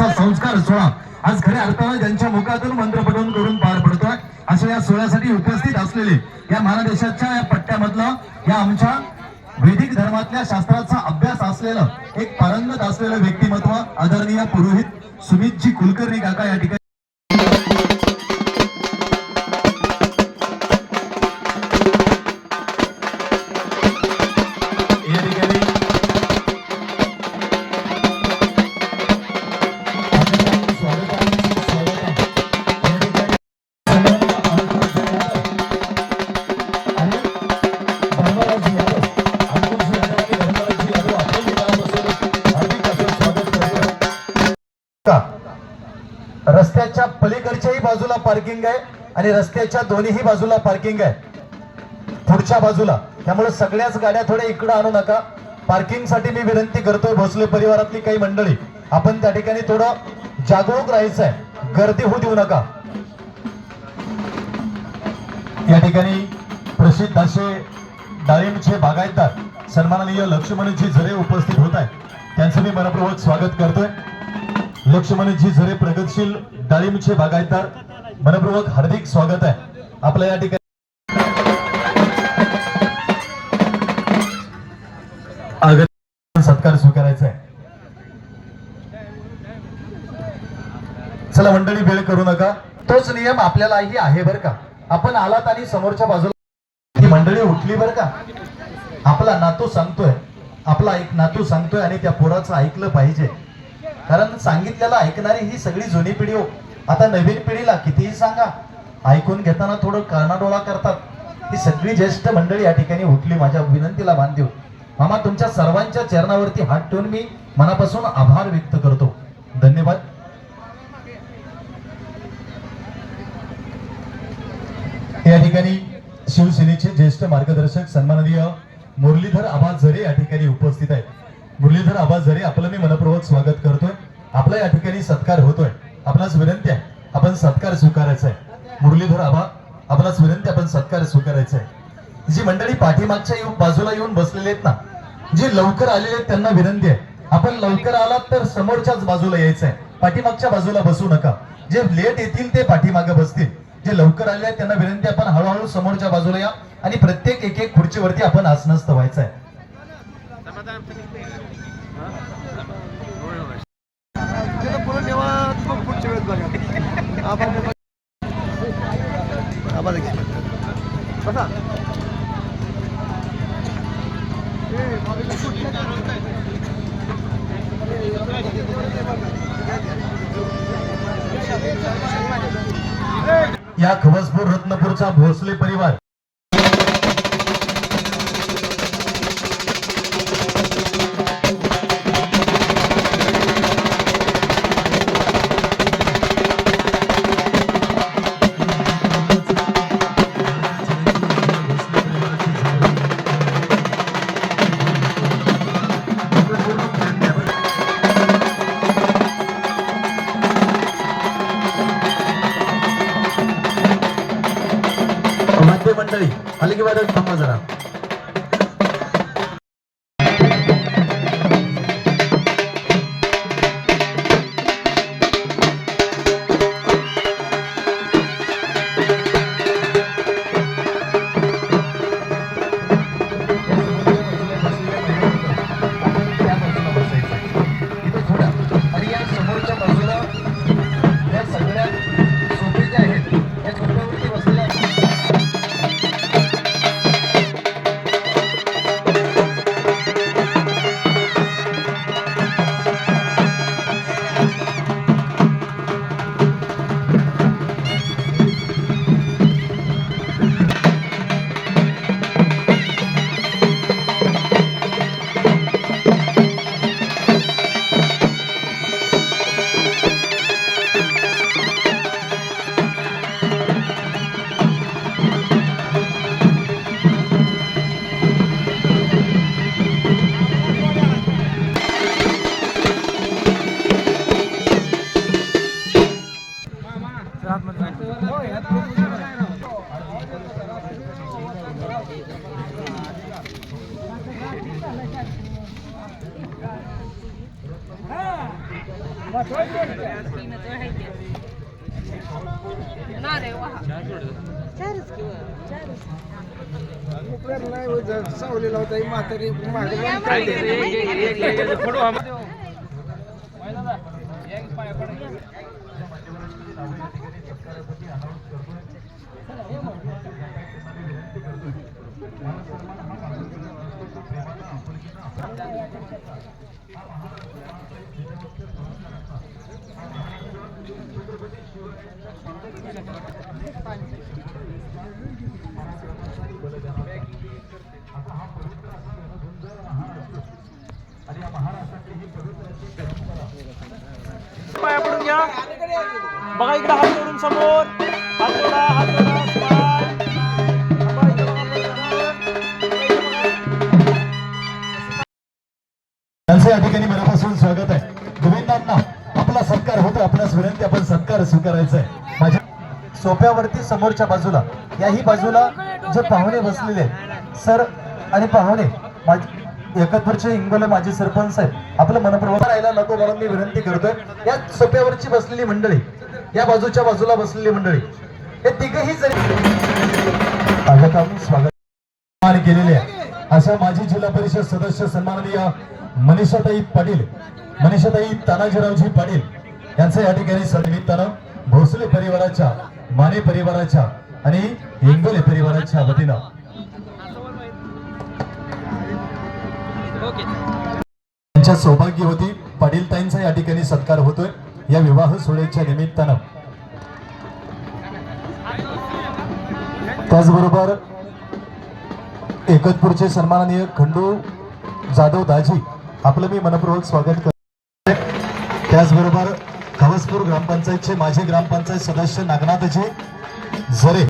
असा संस्कार सोहळा आज खऱ्या अर्थानं ज्यांच्या मुखातून मंत्र करून पार पडतोय अशा या सोहळ्यासाठी उपस्थित असलेले या महादेशाच्या या पट्ट्यामधलं या आमच्या वैदिक धर्मातल्या शास्त्राचा अभ्यास असलेलं एक पारंगत असलेलं व्यक्तिमत्व आदरणीय पुरोहित सुमितजी कुलकर्णी काका या ठिकाणी पलीकडच्याही बाजूला पार्किंग आहे आणि रस्त्याच्या दोन्हीही बाजूला पार्किंग आहे. पुढच्या बाजूला. त्यामुळे सगळ्याच गाड्या थोड्या इकडं आणू नका. पार्किंगसाठी मी विनंती करतोय भोसले परिवारातली काही मंडळी. आपण त्या ठिकाणी थोडं जागरूक राहायचं आहे. गर्दी होऊ देऊ नका. या ठिकाणी प्रसिद्ध असे डाळिंबचे बागायतदार सन्माननीय लक्ष्मणजी झरे उपस्थित होत आहेत. त्यांचं मी मनपूर्वक स्वागत करतोय. लक्ष्मणजी झरे प्रगतशील डाळिंबचे बागायतदार मनपूर्वक हार्दिक स्वागत आहे. आपल्या या ठिकाणी सत्कार स्वीकारायचा आहे. चला मंडळी वेळ करू नका. तोच नियम आपल्यालाही आहे बर का. आपण आलात आणि समोरच्या बाजूला ही मंडळी उठली बर का? आपला नातू सांगतोय. आपला एक नातू सांगतोय आणि त्या पोराचं ऐकलं पाहिजे. कारण सांगितलेलं ऐकणारी ही सगळी जुनी पिढी हो. आता नवीन पिढीला कितीही सांगा ऐकून घेताना थोडं कानाडोळा करतात. ही सगळी ज्येष्ठ मंडळी या ठिकाणी उठली माझ्या विनंतीला मान देऊ हो. मामा तुमच्या सर्वांच्या चरणावरती हात ठेवून मी मनापासून आभार व्यक्त करतो. धन्यवाद. या ठिकाणी शिवसेनेचे ज्येष्ठ मार्गदर्शक सन्माननीय मुरलीधर आबा झरे या ठिकाणी उपस्थित आहेत. मुरलीधर आबा झरे आपलं मी मनपूर्वक स्वागत करतोय आपला या ठिकाणी सत्कार होतोय. आपणास विनंती आहे आपण सत्कार स्वीकारायचा आहे. मुरलीधर आबा आपणास विनंती आपण सत्कार स्वीकारायचा आहे. जी मंडळी पाठीमागच्या येऊन बाजूला येऊन बसलेले आहेत ना जे लवकर आलेले आहेत त्यांना विनंती आहे. आपण लवकर आलात तर समोरच्याच बाजूला यायचं आहे. पाठीमागच्या बाजूला बसू नका. जे लेट येतील ते पाठीमागे बसतील. जे लवकर आले आहेत त्यांना विनंती आहे, आपण हळूहळू समोरच्या बाजूला या आणि प्रत्येक एक एक खुर्चीवरती आपण आसनस्थ व्हायचं आहे. वेळेस बघा. आबा आबा देखील. बसा. या खवसपूर रत्नपूरचा भोसले परिवार. मंडळी हलकी वाजत थांबा जरा. सावलेला होता म्हातारी मागे नाही हो, जर सावलीला होता ही म्हातारी मागे पाया पडून घ्या बघा इकडे हात जोडून समोर. हात जोडा हात जोडा त्यांचं या ठिकाणी मनापासून स्वागत आहे. गोविंदांना आपला सत्कार होतो आपल्यास विनंती आपण सत्कार स्वीकारायचा आहे माझ्या सोप्यावरती समोरच्या बाजूला याही बाजूला जे पाहुणे बसलेले सर आणि पाहुणे माझे एकत्रचे इंगोले माजी सरपंच आहेत आपलं मनप्रवाह राहायला नको म्हणून मी विनंती करतोय. या सोप्यावरची बसलेली मंडळी या बाजूच्या बाजूला बसलेली मंडळी हे तिघही जरी स्वागत केलेले आहे. अशा माजी जिल्हा परिषद सदस्य सन्माननीय मनीषाताई पाटील मनीषाताई तानाजीरावजी पाटील यांचं या ठिकाणी सनिमित्तानं भोसले परिवाराच्या माने परिवाराच्या आणि इंगोले परिवाराच्या वतीनं त्यांच्या सौभाग्यवती पाटील ताईंचा या ठिकाणी सत्कार होतोय. या विवाह सोहळ्याच्या निमित्तानं. त्याचबरोबर एकतपूरचे सन्माननीय खंडू जाधव दाजी आपलं मी मनपूर्वक स्वागत करतो. त्याचबरोबर खवसपूर ग्रामपंचायतचे माजी ग्रामपंचायत सदस्य नागनाथजी झरे.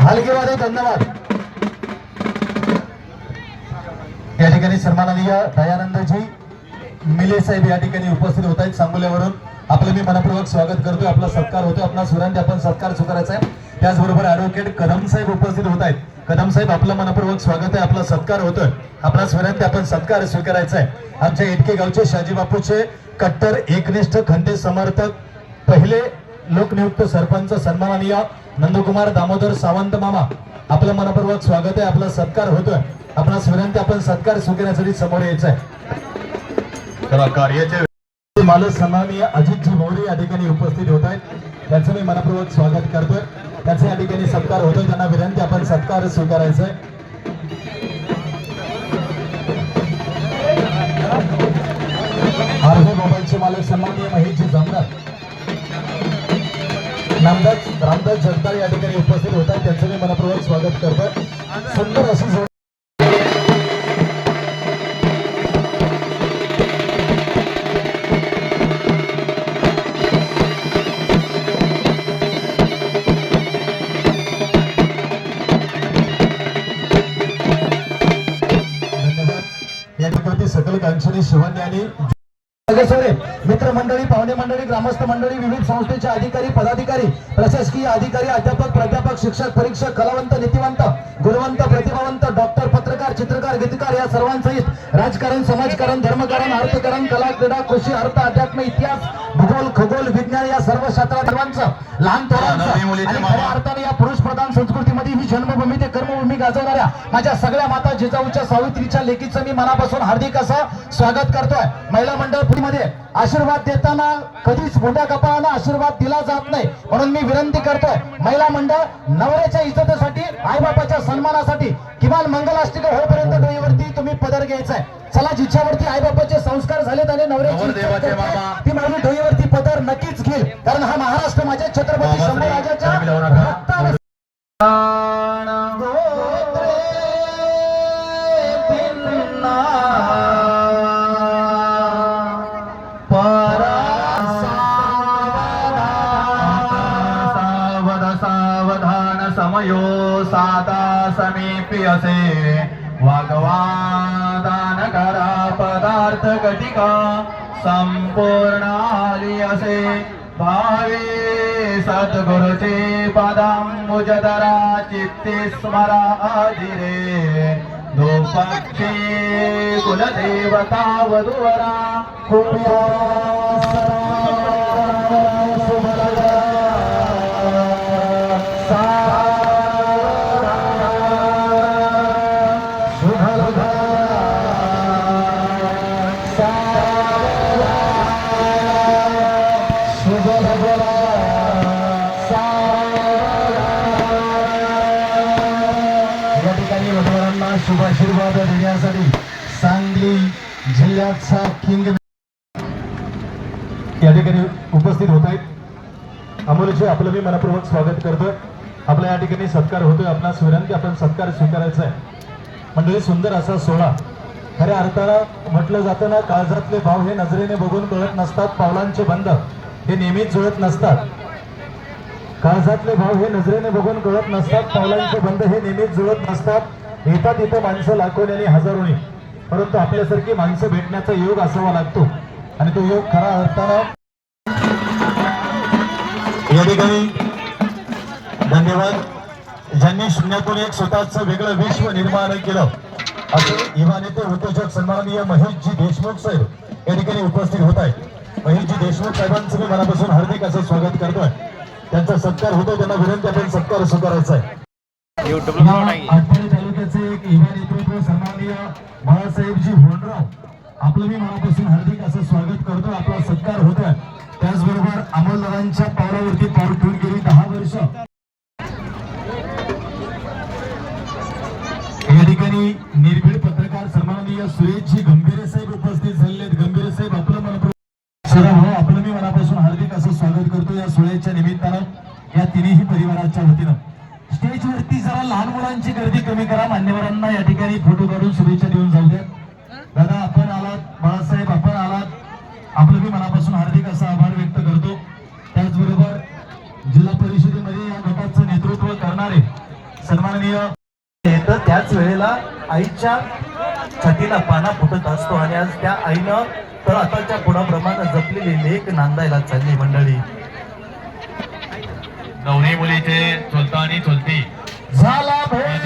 हलगेवादे धन्यवाद. ठिकाणी सन्माननीय दयानंदजी मिले साहेब या ठिकाणी उपस्थित होत आहेत सांगोल्यावरून. आपलं मी मनपूर्वक स्वागत करतोय. आपला सत्कार होतो आपला सुरांत आपण सत्कार स्वीकारायचा आहे. त्याचबरोबर ऍडव्होकेट कदम साहेब उपस्थित होत आहेत. कदम साहेब आपलं मनपूर्वक स्वागत आहे. आपला सत्कार होतोय. आपला स्वरांती आपण सत्कार स्वीकारायचा आहे. आमच्या इटके गावचे शाजी बापूचे कट्टर एकनिष्ठ खंडे समर्थक पहिले लोकनियुक्त सरपंच सन्माननीय नंदकुमार दामोदर सावंत मामा आपलं मनपूर्वक स्वागत आहे आपला सत्कार होतोय. आपला विनंती आपण सत्कार स्वीकारण्यासाठी समोर यायचं आहे चला कार्याचे मालक सन्माननीय अजितजी मोरे या ठिकाणी उपस्थित होत आहेत. त्यांचं मी मनपूर्वक स्वागत करतोय. त्याचा या ठिकाणी सत्कार होतोय त्यांना विनंती आपण सत्कार स्वीकारायचा आहे आरबी मोबाईलचे मालक सन्माननीय महेशजी जामदार नामदास रामदास जगदाळ या ठिकाणी उपस्थित होत आहेत. त्यांचं मी मनपूर्वक स्वागत करतोय. सुंदर अशी सकल कांक्षणी शिवानी आणि मित्रमंडळी पाहुणे मंडळी ग्रामस्थ मंडळी विविध संस्थेचे अधिकारी पदाधिकारी प्रशासकीय अधिकारी अध्यापक प्राध्यापक शिक्षक परीक्षक कलावंत नीतिवंत गुणवंत प्रतिभावंत डॉक्टर पत्रकार चित्रकार गीतकार या सर्वांसहित राजकारण समाजकारण धर्मकारण अर्थकारण कला क्रीडा कृषी अर्थ अध्यात्म इतिहास भूगोल खगोल विज्ञान या सर्व क्षेत्रात सर्वांचं लहान थोरांचं आणि खऱ्या अर्थाने या पुरुष प्रधान संस्कृतीमध्ये ही जन्मभूमी ते कर्मभूमी गाजवणाऱ्या माझ्या सगळ्या माता जिजाऊच्या सावित्रीच्या लेखीचं मी मनापासून हार्दिक असं स्वागत करतोय. महिला मंडळमध्ये आशीर्वाद देताना कधीच मोठ्या कपाळानं आशीर्वाद दिला जात नाही. म्हणून मी विनंती करतोय महिला मंडळ नवऱ्याच्या इज्जतीसाठी आईबापाच्या सन्मानासाठी किमान मंगलाष्टिक होईपर्यंत डोईवरती तुम्ही पदर घ्यायचाय. चला जिच्यावरती आईबापाचे संस्कार झालेत आणि नवऱ्याची मामा. ती माझी डोईवरती पदर नक्कीच घेईल. कारण हा महाराष्ट्र माझ्या छत्रपती मामा समीपी असे वागवादान करा पदार्थ हरि असे भावे सद्गुरुचे पदांबुजदरा चित्ते स्मरा अधिरे। लोपक्षे कुलदेवता वधुवरा कृपया करण्यासाठी सांगली जिल्ह्याचा किंग या ठिकाणी उपस्थित होत आहेत. अमोलचे आपलं मी मनपूर्वक स्वागत करतोय. आपला या ठिकाणी सत्कार होतोय. आपला विनंती आपण सत्कार स्वीकारायचा आहे. मंडळी सुंदर असा सोहळा. खऱ्या अर्थानं म्हटलं जातं ना काळजातले भाव हे नजरेने बघून कळत नसतात पावलांचे बंध हे नेहमीच जुळत नसतात. काळजातले भाव हे नजरेने बघून कळत नसतात पावलांचे बंध हे नेहमीच जुळत नसतात. येतात इथं माणसं लाखोनी आणि हजारोनी. परंतु आपल्यासारखी माणसं भेटण्याचा योग असावा लागतो. आणि तो योग खरा अर्थानं या ठिकाणी धन्यवाद. ज्यांनी शून्यातून एक स्वतःचं वेगळं विश्व निर्माण केलं. असे युवा नेते उद्योजक सन्माननीय महेशजी देशमुख साहेब या ठिकाणी उपस्थित होत आहेत. महेशजी देशमुख साहेबांचं मी मनापासून हार्दिक असं स्वागत करतोय. त्यांचा सत्कार होतो त्यांना विनंती आपण सत्कार स्वीकारायचा आहे. युट्यूबला एक युवा नेतृत्व सन्माननीय बाळासाहेबजी होंडराव आपलं मी मनापासून हार्दिक असं स्वागत करतो. आपला सत्कार होतोय त्याचबरोबर अमोलदारांच्या पावलावरती पाऊल ठेवून गेली दहा वर्ष. या ठिकाणी निर्भीड पत्रकार सन्माननीय सुरेशजी गंभीरे साहेब उपस्थित झालेले आहेत. गंभीरे साहेब आपलं मनपूर्वक सर हो, आपलं मी मनापासून हार्दिक असं स्वागत करतो या सोहळ्याच्या निमित्तानं या तिन्ही परिवाराच्या वतीनं. लहान मुलांची गर्दी कमी करा. मान्यवरांना या ठिकाणी फोटो काढून शुभेच्छा देऊन जाऊ द्या. दादा आपण आलात. बाळासाहेब आपण आलात. आपलं मी मनापासून हार्दिक असा आभार व्यक्त करतो. त्याचबरोबर जिल्हा परिषदेमध्ये या गटाचं नेतृत्व करणारे सन्माननीय त्याच वेळेला आईच्या छातीला पाना फुटत असतो आणि आज त्या आईनं तर आताच्या पुढाप्रमाणे जपलेली लेख नांदायला चालली मंडळी. नवरी मुलीचे चुलता आणि चुलती. झाला भोग